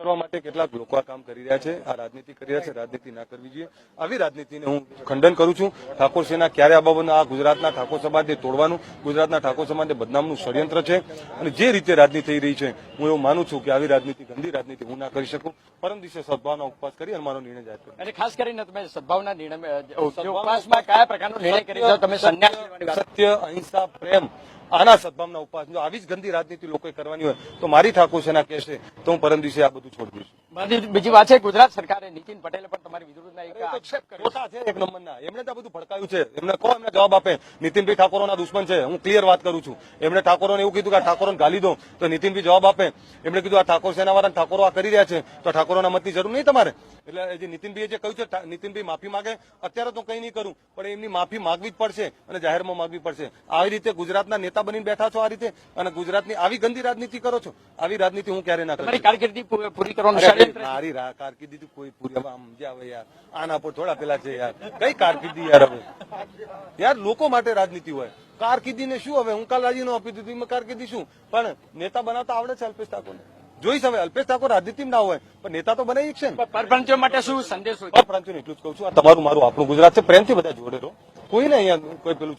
કરવા માટે કેટલાક લોકો આ કામ કરી રહ્યા છે આ રાજનીતિ કરી રહ્યા છે રાજનીતિ ના કરવી જોઈએ. આવી રાજનીતિને હું ખંડન કરું છું. ઠાકોર સેના ક્યારે આ બાબતનું આ ગુજરાતના ઠાકોર સમાજને તોડવાનું ગુજરાતના ઠાકોર સમાજને બદનામનું ષડયંત્ર છે? અને જે રીતે રાજનીતિ થઈ રહી છે હું એવું માનું છું કે આવી રાજનીતિ ગંદી રાજનીતિ હું ના કરી શકું. પરમ દિવસે સદભાવના ઉપવાસ કરી અને મારો નિર્ણય જાહેર કર્યો. અને ખાસ કરીને તમે સદભાવના નિર્ણય ઉપવાસમાં કયા પ્રકારનો નિર્ણય કરી તમે સત્ય અહિંસા પ્રેમ આના સદભાવના ઉપવાસ જો આવી જ ગંદી રાજનીતિ લોકોએ કરવાની હોય તો મારી ઠાકોર સેના કહેશે, તો હું પરમ દિવસે આ બધું છોડી દઈશ. બીજી- વાત છે ગુજરાત સરકારે નીતિન પટેલે પણ તમારી વિરુદ્ધના એક આક્ષેપ કર્યો છે એક નંબરના. એમણે તો બધું ભડકાયું છે. એમને કહો એમને જવાબ આપે. નીતિનભાઈ ઠાકોરોના દુશ્મન છે. હું ક્લિયર વાત કરું છું. એમણે ઠાકોરોને એવું કીધું કે ઠાકોરોને ગાલી દો તો નીતિનભાઈ જવાબ આપે. એમણે કીધું આ ઠાકોર સેનાવાળા ઠાકોરો આ કરી રહ્યા છે તો ઠાકોરોના મતની જરૂર નહીં તમારે? એટલે જે નીતિનભાઈએ જે કહ્યું છે નીતિનભાઈ માફી માગે. અત્યારે તો કંઈ નહીં કરું પણ એમની માફી માંગવી જ પડશે અને જાહેરમાં માગવી પડશે. આવી રીતે ગુજરાતના નેતા બનીને બેઠા છો આ રીતે અને ગુજરાતની આવી ગંદી રાજનીતિ કરો છો. આવી રાજનીતિ હું ક્યારે ના કરું કારકિર્દી પૂરી કરવાનું. મારી રા- કારકિર્દી તો કોઈ પૂરી હવે સમજ્યા હવે યાર. આના પર થોડા પેલા છે યાર. કઈ કારકિર્દી યાર હવે? યાર લોકો માટે રાજનીતિ હોય. કારકિર્દી ને શું હવે? હું કાલ રાજીનો આપી દીધું કારકિર્દી શું? પણ નેતા બનાવતા આવડે છે અલ્પેશ ઠાકોર જોઈશ હવે અલ્પેશ ઠાકોર રાજનીતિમાં ના હોય પણ નેતા તો બનાવી છે ને. માટે શું સંદેશ છે? એટલું જ કહું છું આ તમારું મારું આપણું ગુજરાત છે. પ્રેમથી બધા જોડે રહો. કોઈ ને અહીંયા કોઈ પેલું